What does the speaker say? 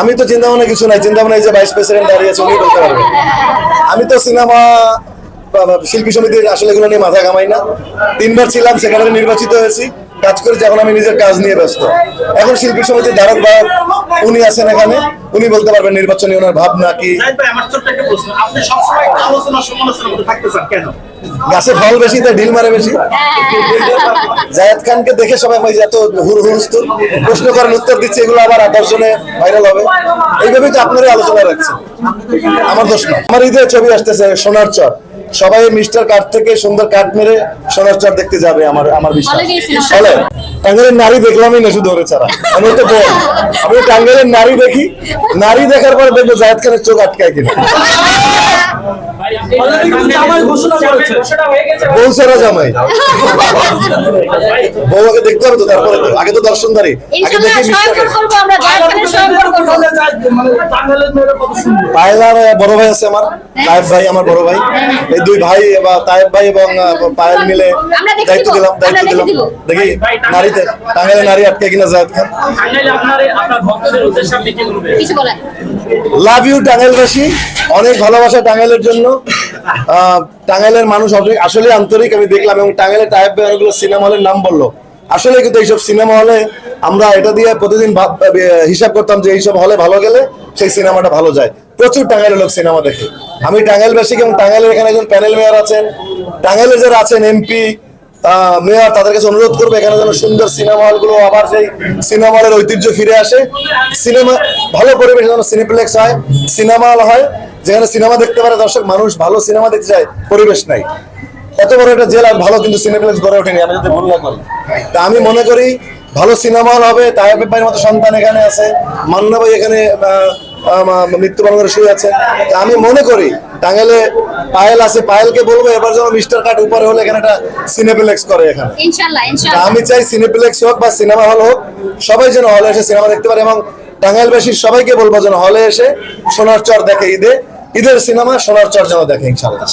আমি তো চিন্তা ভাবনা কিছু নাই চিন্তা ভাবনা যে ভাইস প্রেসিডেন্ট দাঁড়িয়ে আছে, উনি পারবে। আমি তো সিনেমা শিল্পী সমিতির আসলে এগুলো নিয়ে মাথা কামাই না। তিনবার ছিলাম, সেখানে নির্বাচিত হয়েছি। কাজ করেছি এখন আমি নিজের কাজ নিয়ে ব্যস্ত। এখন শিল্পী সমিতির ধারক বাহক উনি আছেন এখানে। উনি বলতে পারবেন নির্বাচনী ওনার ভাবনা কি? গাছে ফল বেশি তাই ঢিল মারে বেশি। জায়েদ খানকে দেখে সবাই ভাই এত হুর প্রশ্ন করেন উত্তর দিচ্ছে এগুলো আবার দর্শনে ভাইরাল হবে। এইভাবেই তো আপনারই আলোচনা রাখছেন। আমার দোষ না। আমার ঈদের ছবি আসতেছে সোনার চর। সবাই মিস্টার কাঠ থেকে সুন্দর কাঠ মেরে সোনার চর দেখতে যাবে আমার আমার বিশ্বাস। টাঙ্গাইলের নারী দেখলামই না শুধু ওরে ছাড়া। আমি তো বল আমি টাঙ্গাইলের নারী দেখি। নারী দেখার পর দেখব জায়েদ খানের চোখ আটকায় কিনা। জামাই ঘোষণা করেছে বউ সারা জামাই। বউকে দেখতে হবে তো তারপরে তো। আগে তো দর্শনধারী। আগে দেখে মানে পায়েলার বড় ভাই আছে আমার। তায়েব ভাই আমার বড় ভাই। এই দুই ভাই বা তায়েব ভাই এবং পায়েল মিলে দায়িত্ব দিলাম দায়িত্ব দিলাম। দেখি নারীতে টাঙ্গাইলে নারী আটকে কিনা জায়েদ খান। আপনার আপনার ভক্তদের উদ্দেশ্যে আপনি কি বলবেন? কিছু বলেন। লাভ ইউ টাঙ্গাইলবাসী অনেক ভালোবাসা টাঙ্গাইলের জন্য। টাঙ্গাইলের মানুষ আসলে আন্তরিক, আমি দেখলাম। এবং টাঙ্গাইলের টাইপ অনেকগুলো সিনেমা হলের নাম বলল। আসলে কিন্তু এইসব সিনেমা হলে আমরা এটা দিয়ে প্রতিদিন হিসাব করতাম যে এইসব হলে ভালো গেলে সেই সিনেমাটা ভালো যায়। প্রচুর টাঙ্গাইলের লোক সিনেমা দেখে। আমি টাঙ্গাইলবাসী এবং টাঙ্গাইলের এখানে একজন প্যানেল মেয়র আছেন। টাঙ্গাইলে যারা আছেন এমপি মেয়র তাদের কাছে অনুরোধ করবে এখানে যেন সুন্দর সিনেমা হলগুলো আবার সেই সিনেমা হলের ঐতিহ্য ফিরে আসে। সিনেমা, ভালো পরিবেশ যেন সিনেপ্লেক্স হয়, সিনেমা হল হয়, যেখানে সিনেমা দেখতে পারে দর্শক, মানুষ ভালো সিনেমা দেখতে চায়, পরিবেশ নাই। এত বড় একটা জেলা ভালো কিন্তু সিনেপ্লেক্স গড়ে ওঠেনি, আমি যদি ভুল না করি। তা আমি মনে করি ভালো সিনেমা হল হবে তাহেব ভাইয়ের মতো সন্তান এখানে আছে, মান্না ভাই এখানে মৃত্যুবরণ করে শুয়ে আছে। আমি মনে করি টাঙ্গাইলে পায়েল আছে পায়েলকে বলব এবার যেন মিস্টার কাট উপরে হলে এখানে একটা সিনেপ্লেক্স করে এখানে। ইনশাআল্লাহ ইনশাআল্লাহ আমি চাই সিনেপ্লেক্স হোক বা সিনেমা হল হোক সবাই যেন হলে এসে সিনেমা দেখতে পারে এবং টাঙ্গাইলবাসীর সবাইকে বলব যেন হলে এসে সোনার চর দেখে ঈদে ঈদের সিনেমা সোনার চর যেন দেখে ইনশাল্লাহ।